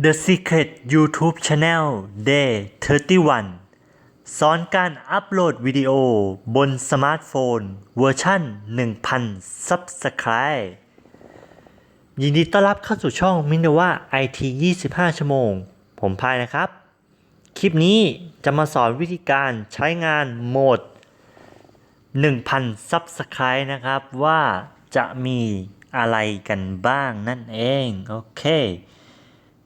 The Secret YouTube Channel Day 31 สอนการอัปโหลดวิดีโอบนสมาร์ทโฟน เวอร์ชัน1000 Subscribe ยินดีต้อนรับเข้าสู่ช่องมินว่า IT 25 ชั่วโมง ผมพายนะครับ คลิปนี้จะมาสอนวิธีการใช้งานโหมด 1,000 Subscribe นะครับ ว่าจะมีอะไรกันบ้างนั่นเอง โอเค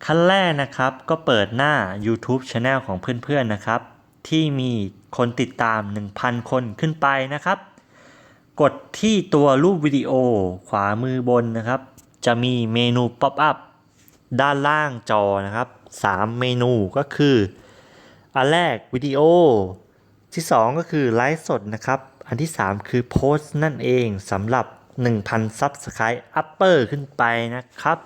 ขั้นแรกนะครับก็เปิดหน้า YouTube Channel ของเพื่อนๆนะครับ ที่มีคนติดตาม 1,000 คนขึ้นไปนะครับ กดที่ตัวรูปวิดีโอขวามือบนนะครับ จะมีเมนูป๊อปอัพด้านล่างจอนะครับ 3 เมนูก็คือ อันแรกวิดีโอ ที่ 2 ก็คือไลฟ์สดนะครับ อันที่ 3 คือโพสต์นั่นเองสำหรับ 1,000 Subscribe Upper ขึ้นไปนะครับ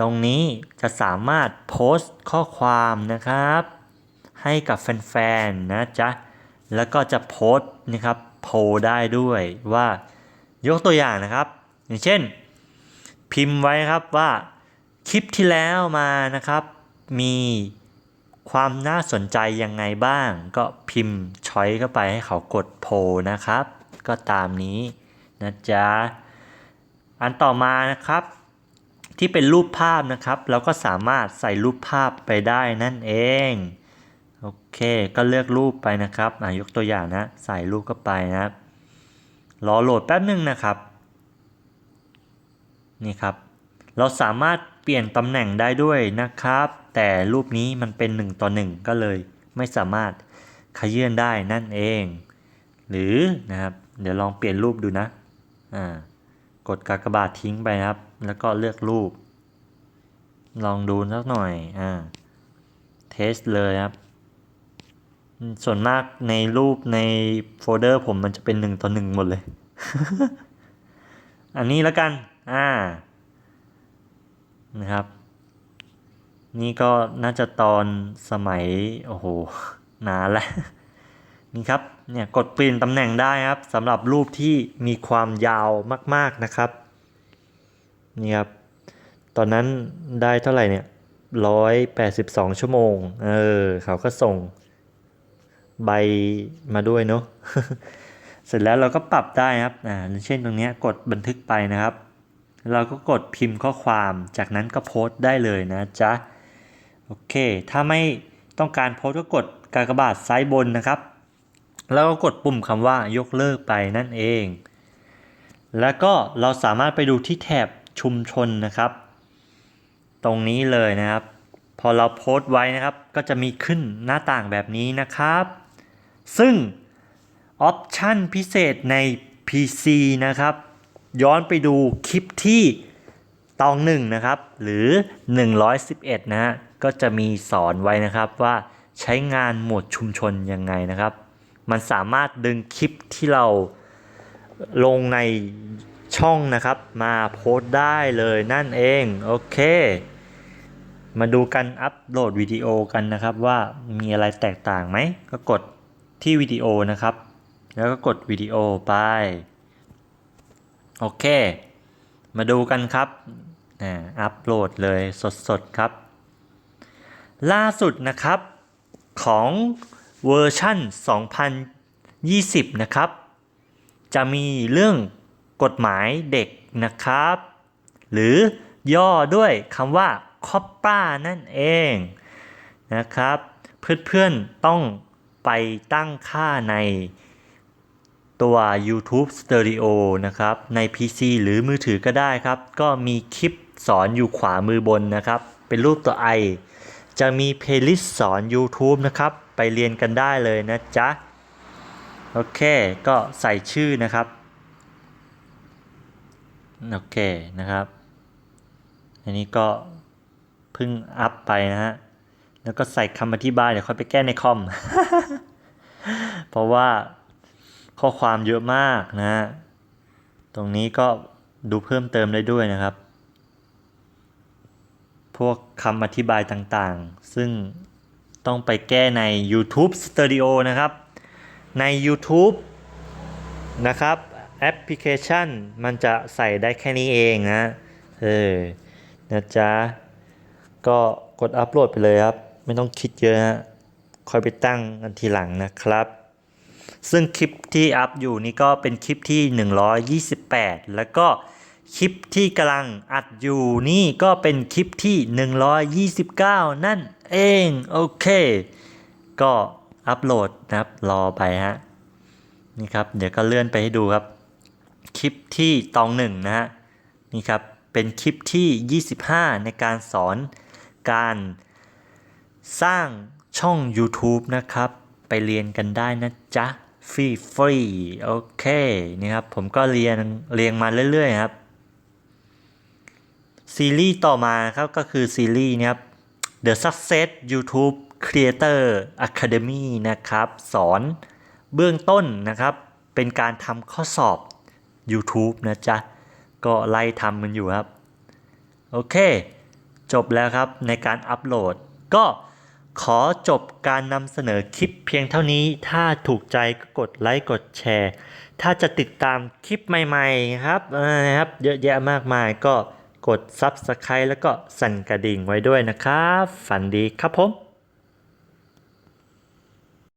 ตรงนี้จะสามารถโพสต์ข้อความนะครับ ให้กับแฟนๆนะจ๊ะ แล้วก็จะโพสต์นะครับโพได้ด้วยว่ายกตัวอย่างนะครับ อย่างเช่น พิมพ์ไว้ครับว่าคลิปที่แล้วมานะครับ มีความน่าสนใจยังไงบ้าง ก็พิมพ์ช้อยเข้าไปให้เขากดโพนะครับ ก็ตามนี้นะจ๊ะ อันต่อมานะครับ ที่เป็นรูปภาพนะครับเราก็สามารถใส่รูปภาพไปได้นั่นเองโอเค ก็เลือกรูปไปนะครับอะยกตัวอย่างนะ ใส่รูปเข้าไปนะครับรอโหลดแป๊บหนึ่งนะครับ นี่ครับ เราสามารถเปลี่ยนตำแหน่งได้ด้วยนะครับ แต่รูปนี้มันเป็น1ต่อ1ก็เลยไม่สามารถขยื่นได้นั่นเอง หรือนะครับ เดี๋ยวลองเปลี่ยนรูปดูนะอ่ากดกากบาททิ้งไปนะครับ แล้วก็เลือกรูป ลองดูสักหน่อยอ่าเทสเลยครับ ส่วนมากในรูปในโฟลเดอร์ผมมันจะเป็นหนึ่งต่อหนึ่งหมดเลย อันนี้แล้วกันอ่านะครับ นี่ก็น่าจะตอนสมัย โอ้โหนานแล้วนี่ครับเนี่ยกดเปลี่ยนตำแหน่งได้ครับสำหรับรูปที่มีความยาวมาก ๆนะครับ นี่ครับ ตอนนั้นได้เท่าไหร่เนี่ยร้อยแปดสิบสองชั่วโมง เออ เขาก็ส่งใบมาด้วยเนาะ เสร็จแล้วเราก็ปรับได้ครับ อ่า เช่นตรงนี้กดบันทึกไปนะครับ เราก็กดพิมพ์ข้อความ จากนั้นก็โพสต์ได้เลยนะจ๊ะ โอเค ถ้าไม่ต้องการโพสต์ก็กดกากบาทซ้ายบนนะครับ แล้วก็กดปุ่มคำว่ายกเลิกไปนั่นเอง แล้วก็เราสามารถไปดูที่แถบ ชุมชนนะครับ ตรงนี้เลยนะครับ พอเราโพสต์ไว้นะครับ ก็จะมีขึ้นหน้าต่างแบบนี้นะครับ ซึ่งออปชันพิเศษใน PC นะครับ ย้อนไปดูคลิปที่ตองหนึ่งนะครับ หรือ 111 นะฮะก็จะมีสอนไว้นะครับว่าใช้งานโหมดชุมชนยังไงนะครับ มันสามารถดึงคลิปที่เราลงใน ช่องนะครับ มาโพสต์ได้เลยนั่นเอง โอเค มาดูกันอัปโหลดวิดีโอกันนะครับ ว่ามีอะไรแตกต่างไหม ก็กดที่วิดีโอนะครับ แล้วก็กดวิดีโอไป โอเค มาดูกันครับอ่าอัปโหลดเลยสดๆครับ ล่าสุดนะครับของเวอร์ชั่น 2020 นะครับ จะมีเรื่อง กฎหมายเด็กนะครับ หรือย่อด้วยคำว่าคอปป้านั่นเองนะครับ เพื่อนๆต้องไปตั้งค่าในตัว YouTube Stereo นะครับ ใน PC หรือมือถือก็ได้ครับ ก็มีคลิปสอนอยู่ขวามือบนนะครับ เป็นรูปตัว I จะมีเพลย์ลิสต์สอน YouTube นะครับ ไปเรียนกันได้เลยนะจ๊ะ โอเค ก็ใส่ชื่อนะครับ โอเคนะครับ อันนี้ก็เพิ่งอัพไปนะฮะ แล้วก็ใส่คำอธิบายเดี๋ยวค่อยไปแก้ในคอม เพราะว่าข้อความเยอะมากนะฮะ ตรงนี้ก็ดูเพิ่มเติมได้ด้วยนะครับ พวกคำอธิบายต่างๆ ซึ่งต้องไปแก้ใน YouTube Studio นะครับ ใน YouTube นะครับ แอปพลิเคชันมันจะใส่ได้แค่นี้เองนะเออนะจ๊ะ ก็กดอัปโหลดไปเลยครับ ไม่ต้องคิดเยอะฮะคอยไปตั้งกันทีหลังนะครับ ซึ่งคลิปที่อัพอยู่นี่ก็เป็นคลิปที่ 128 แล้วก็คลิปที่กำลังอัดอยู่นี่ก็เป็นคลิปที่ 129 นั่นเองโอเค ก็อัปโหลดนะครับรอไปฮะนี่ครับ เดี๋ยวก็เลื่อนไปให้ดูครับ คลิปที่ตองหนึ่งนะฮะนี่ครับเป็นคลิปที่ 25 ในการสอนการสร้างช่อง YouTube นะครับ ไปเรียนกันได้นะจ๊ะ ฟรีฟรีโอเคนี่ครับผมก็เรียนเรียงมาเรื่อยๆครับ ซีรีส์ต่อมาครับก็คือซีรีส์เนี้ยครับ The Success YouTube Creator Academy นะครับ สอนเบื้องต้นนะครับ เป็นการทำข้อสอบ YouTube นะจ๊ะ ก็ไล่ทำมันอยู่ครับ โอเค จบแล้วครับในการอัปโหลด ก็ขอจบการนำเสนอคลิปเพียงเท่านี้ ถ้าถูกใจก็กดไลค์กดแชร์ ถ้าจะติดตามคลิปใหม่ๆครับนะครับเยอะแยะมากมายก็กด Subscribe แล้วก็สั่นกระดิ่งไว้ด้วยนะครับ ฝันดีครับผม